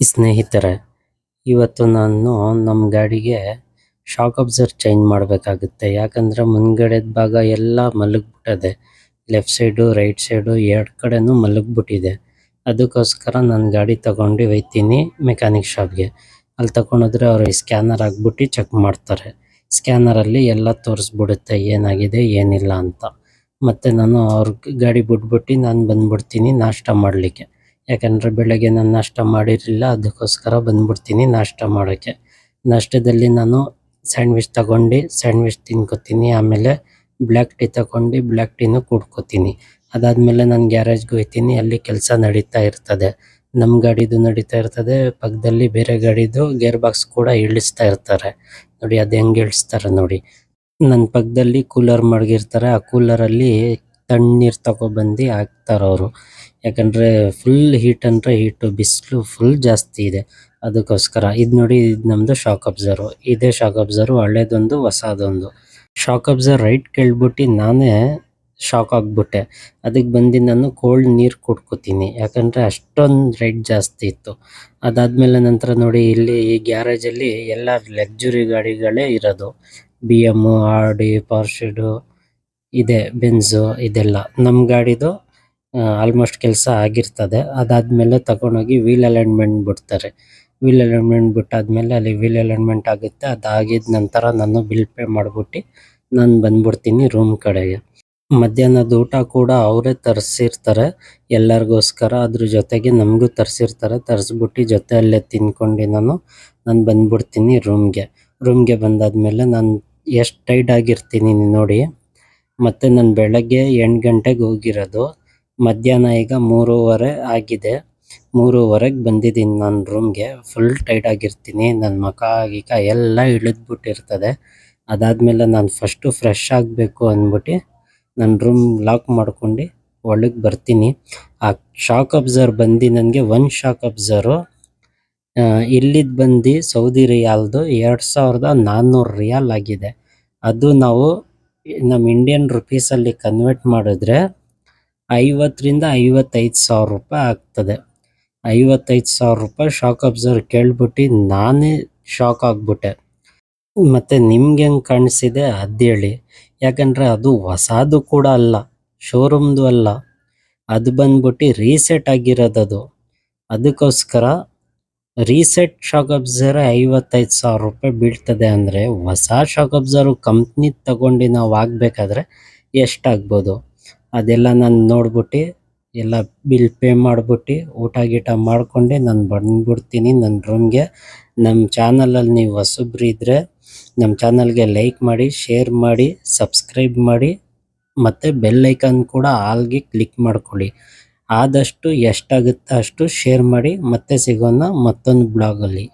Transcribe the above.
ಸ್ನೇಹಿತರೆ, ಇವತ್ತು ನಾನು ನಮ್ಮ ಗಾಡಿಗೆ ಶಾಕ್ ಅಬ್ಸರ್ ಚೇಂಜ್ ಮಾಡಬೇಕಾಗುತ್ತೆ. ಯಾಕಂದರೆ ಮುಂದ್ಗಡೆದ ಭಾಗ ಎಲ್ಲ ಮಲಗಿಬಿಟ್ಟದೆ. ಲೆಫ್ಟ್ ಸೈಡು ರೈಟ್ ಸೈಡು ಎರಡು ಕಡೆನೂ ಮಲಗಿಬಿಟ್ಟಿದೆ. ಅದಕ್ಕೋಸ್ಕರ ನಾನು ಗಾಡಿ ತಗೊಂಡು ಒಯ್ತೀನಿ ಮೆಕ್ಯಾನಿಕ್ ಶಾಪ್ಗೆ ಅಲ್ಲಿ ತಗೊಂಡೋದ್ರೆ ಅವರು ಸ್ಕ್ಯಾನರ್ ಹಾಕ್ಬಿಟ್ಟು ಚೆಕ್ ಮಾಡ್ತಾರೆ. ಸ್ಕ್ಯಾನರಲ್ಲಿ ಎಲ್ಲ ತೋರಿಸ್ಬಿಡುತ್ತೆ, ಏನಾಗಿದೆ, ಏನಿಲ್ಲ ಅಂತ. ಮತ್ತು ನಾನು ಅವ್ರಿಗೆ ಗಾಡಿ ಬಿಟ್ಬಿಟ್ಟು ನಾನು ಬಂದ್ಬಿಡ್ತೀನಿ ನಾಷ್ಟ ಮಾಡಲಿಕ್ಕೆ. ಯಾಕಂದ್ರೆ ಬೆಳಗ್ಗೆ ನಾನು ನಾಷ್ಟ ಮಾಡಿರಲಿಲ್ಲ, ಅದಕ್ಕೋಸ್ಕರ ಬಂದ್ಬಿಡ್ತೀನಿ ನಾಷ್ಟ ಮಾಡೋಕ್ಕೆ. ನಾಷ್ಟದಲ್ಲಿ ನಾನು ಸ್ಯಾಂಡ್ವಿಚ್ ತಗೊಂಡು ಸ್ಯಾಂಡ್ವಿಚ್ ತಿನ್ಕೋತೀನಿ, ಆಮೇಲೆ ಬ್ಲ್ಯಾಕ್ ಟೀ ತಗೊಂಡು ಬ್ಲ್ಯಾಕ್ ಟೀನು ಕುಡ್ಕೋತೀನಿ. ಅದಾದಮೇಲೆ ನಾನು ಗ್ಯಾರೇಜ್ಗೆ ಹೋಗ್ತೀನಿ, ಅಲ್ಲಿ ಕೆಲಸ ನಡೀತಾ ಇರ್ತದೆ. ನಮ್ಮ ಗಾಡಿದು ನಡೀತಾ ಇರ್ತದೆ, ಪಕ್ಕದಲ್ಲಿ ಬೇರೆ ಗಾಡಿದು ಗೇರ್ ಬಾಕ್ಸ್ ಕೂಡ ಇಳಿಸ್ತಾ ಇರ್ತಾರೆ. ನೋಡಿ, ಅದು ಹೆಂಗೆ ಇಳಿಸ್ತಾರೆ ನೋಡಿ. ನನ್ನ ಪಕ್ಕದಲ್ಲಿ ಕೂಲರ್ ಮಡಗಿರ್ತಾರೆ, ಆ ಕೂಲರ್ ಅಲ್ಲಿ ತಣ್ಣೀರ್ ತಗೊಬಂದು ಹಾಕ್ತಾರೆ ಅವರು. ಯಾಕಂದ್ರೆ ಫುಲ್ ಹೀಟ್ ಅಂದರೆ ಹೀಟು ಬಿಸಿಲು ಫುಲ್ ಜಾಸ್ತಿ ಇದೆ. ಅದಕ್ಕೋಸ್ಕರ ಇದು ನೋಡಿ ಇದು ನಮ್ಮದು ಶಾಕ್ ಅಬ್ಸರ್ವ್ ಇದೇ ಶಾಕ್ ಅಬ್ಸರ್ವ್ ಹಳೇದೊಂದು ಹೊಸದೊಂದು. ಶಾಕ್ ಅಬ್ಸರ್ವ್ ರೈಟ್ ಕೇಳ್ಬಿಟ್ಟು ನಾನೇ ಶಾಕ್ ಆಗಿಬಿಟ್ಟೆ. ಅದಕ್ಕೆ ಬಂದು ನಾನು ಕೋಲ್ಡ್ ನೀರು ಕುಡ್ಕೋತೀನಿ. ಯಾಕಂದರೆ ಅಷ್ಟೊಂದು ರೇಟ್ ಜಾಸ್ತಿ ಇತ್ತು. ಅದಾದಮೇಲೆ ನಂತರ ನೋಡಿ ಇಲ್ಲಿ ಈ ಗ್ಯಾರೇಜಲ್ಲಿ ಎಲ್ಲ ಲಕ್ಸುರಿ ಗಾಡಿಗಳೇ ಇರೋದು. ಬಿ ಎಮ್ಮು ಆರ್ ಡಿ ಪಾರ್ಚುಡು ಇದೆ ಬೆನ್ಸು ಇದೆಲ್ಲ. ನಮ್ಮ ಗಾಡಿದು ಆಲ್ಮೋಸ್ಟ್ ಕೆಲಸ ಆಗಿರ್ತದೆ. ಅದಾದ್ಮೇಲೆ ತಗೊಂಡೋಗಿ ವೀಲ್ ಅಲೈನ್ಮೆಂಟ್ ಬಿಡ್ತಾರೆ. ವೀಲ್ ಅಲೈನ್ಮೆಂಟ್ ಬಿಟ್ಟಾದ್ಮೇಲೆ ಅಲ್ಲಿ ವೀಲ್ ಅಲೈನ್ಮೆಂಟ್ ಆಗುತ್ತೆ. ಅದಾಗಿದ ನಂತರ ನಾನು ಬಿಲ್ ಪೇ ಮಾಡ್ಬಿಟ್ಟು ನಾನು ಬಂದ್ಬಿಡ್ತೀನಿ ರೂಮ್ ಕಡೆಗೆ. ಮಧ್ಯಾಹ್ನದ ಊಟ ಕೂಡ ಅವರೇ ತರಿಸಿರ್ತಾರೆ. ಎಲ್ಲರಿಗೋಸ್ಕರ ಅದ್ರ ಜೊತೆಗೆ ನಮಗೂ ತರಿಸಿರ್ತಾರೆ. ತರಿಸ್ಬಿಟ್ಟು ಜೊತೆಯಲ್ಲೇ ತಿನ್ಕೊಂಡು ನಾನು ನಾನು ಬಂದ್ಬಿಡ್ತೀನಿ ರೂಮ್ಗೆ ರೂಮ್ಗೆ ಬಂದಾದ್ಮೇಲೆ ನಾನು ಎಷ್ಟು ಟೈಟ್ ಆಗಿರ್ತೀನಿ ನೋಡಿ. ಮತ್ತೆ ನಾನು ಬೆಳಗ್ಗೆ ಎಂಟು ಗಂಟೆಗೆ ಹೋಗಿರೋದು. ಮಧ್ಯಾಹ್ನ ಈಗ ಮೂರುವರೆ ಆಗಿದೆ. ಮೂರುವರೆಗೆ ಬಂದಿದ್ದೀನಿ ನನ್ನ ರೂಮ್ಗೆ ಫುಲ್ ಟೈಟ್ ಆಗಿರ್ತೀನಿ. ನನ್ನ ಮುಖ, ಗಿಖ ಎಲ್ಲ ಇಳಿದ್ಬಿಟ್ಟಿರ್ತದೆ. ಅದಾದಮೇಲೆ ನಾನು ಫಸ್ಟು ಫ್ರೆಶ್ ಆಗಬೇಕು ಅಂದ್ಬಿಟ್ಟು ನನ್ನ ರೂಮ್ ಲಾಕ್ ಮಾಡ್ಕೊಂಡು ಒಳಗೆ ಬರ್ತೀನಿ. ಆ ಶಾಕ್ ಅಬ್ಸರ್ ಬಂದು ನನಗೆ ಒನ್ ಶಾಕ್ ಅಬ್ಸರ್ವ್ ಇಲ್ಲಿದ್ದು ಬಂದು ಸೌದಿ ರಿಯಾಲ್ದು ಎರಡು ಸಾವಿರದ ನಾನ್ನೂರು ರಿಯಾಲ್ ಆಗಿದೆ. ಅದು ನಾವು ನಮ್ಮ ಇಂಡಿಯನ್ ರುಪೀಸಲ್ಲಿ ಕನ್ವರ್ಟ್ ಮಾಡಿದ್ರೆ ಐವತ್ತರಿಂದ ಐವತ್ತೈದು ಸಾವಿರ ರೂಪಾಯಿ ಆಗ್ತದೆ. ಐವತ್ತೈದು ಸಾವಿರ ರೂಪಾಯಿ ಶಾಕ್ ಅಬ್ಸರ್ವ್ ಕೇಳ್ಬಿಟ್ಟು ನಾನೇ ಶಾಕ್ ಆಗ್ಬಿಟ್ಟೆ. ಮತ್ತು ನಿಮ್ಗೆ ಹೆಂಗೆ ಕಾಣಿಸಿದೆ ಅದೇಳಿ ಯಾಕಂದ್ರೆ ಅದು ಹೊಸದು ಕೂಡ ಅಲ್ಲ ಶೋರೂಮ್ದು ಅಲ್ಲ. ಅದು ಬಂದ್ಬಿಟ್ಟು ರೀಸೆಟ್ ಆಗಿರೋದದು ಅದು. ಅದಕ್ಕೋಸ್ಕರ ರೀಸೆಟ್ ಶಾಕ್ ಅಬ್ಸರ್ ಐವತ್ತೈದು ಸಾವಿರ ರೂಪಾಯಿ ಬೀಳ್ತದೆ ಅಂದರೆ ಹೊಸ ಶಾಕ್ ಅಬ್ಸರ್ವ್ ಕಂಪ್ನಿ ತಗೊಂಡು ನಾವು ಆಗಬೇಕಾದ್ರೆ ಎಷ್ಟಾಗ್ಬೋದು? ಅದೆಲ್ಲ ನಾನು ನೋಡ್ಬಿಟ್ಟು, ಎಲ್ಲ ಬಿಲ್ ಪೇ ಮಾಡ್ಬಿಟ್ಟು, ಊಟ ಗೀಟ ಮಾಡ್ಕೊಂಡು ನಾನು ಬಂದ್ಬಿಡ್ತೀನಿ ನನ್ನ ರೂಮ್ಗೆ ನಮ್ಮ ಚಾನಲಲ್ಲಿ ನೀವು ಹೊಸಬ್ರು ಇದ್ದರೆ ನಮ್ಮ ಚಾನಲ್ಗೆ ಲೈಕ್ ಮಾಡಿ ಶೇರ್ ಮಾಡಿ ಸಬ್ಸ್ಕ್ರೈಬ್ ಮಾಡಿ, ಮತ್ತು ಬೆಲ್ ಐಕಾನ್ ಕೂಡ ಆಲ್ಗೆ ಕ್ಲಿಕ್ ಮಾಡ್ಕೊಳ್ಳಿ. ಆದಷ್ಟು ಎಷ್ಟಾಗುತ್ತೆ ಅಷ್ಟು ಶೇರ್ ಮಾಡಿ ಮತ್ತೆ ಸಿಗೋಣ ಮತ್ತೊಂದು ಬ್ಲಾಗಲ್ಲಿ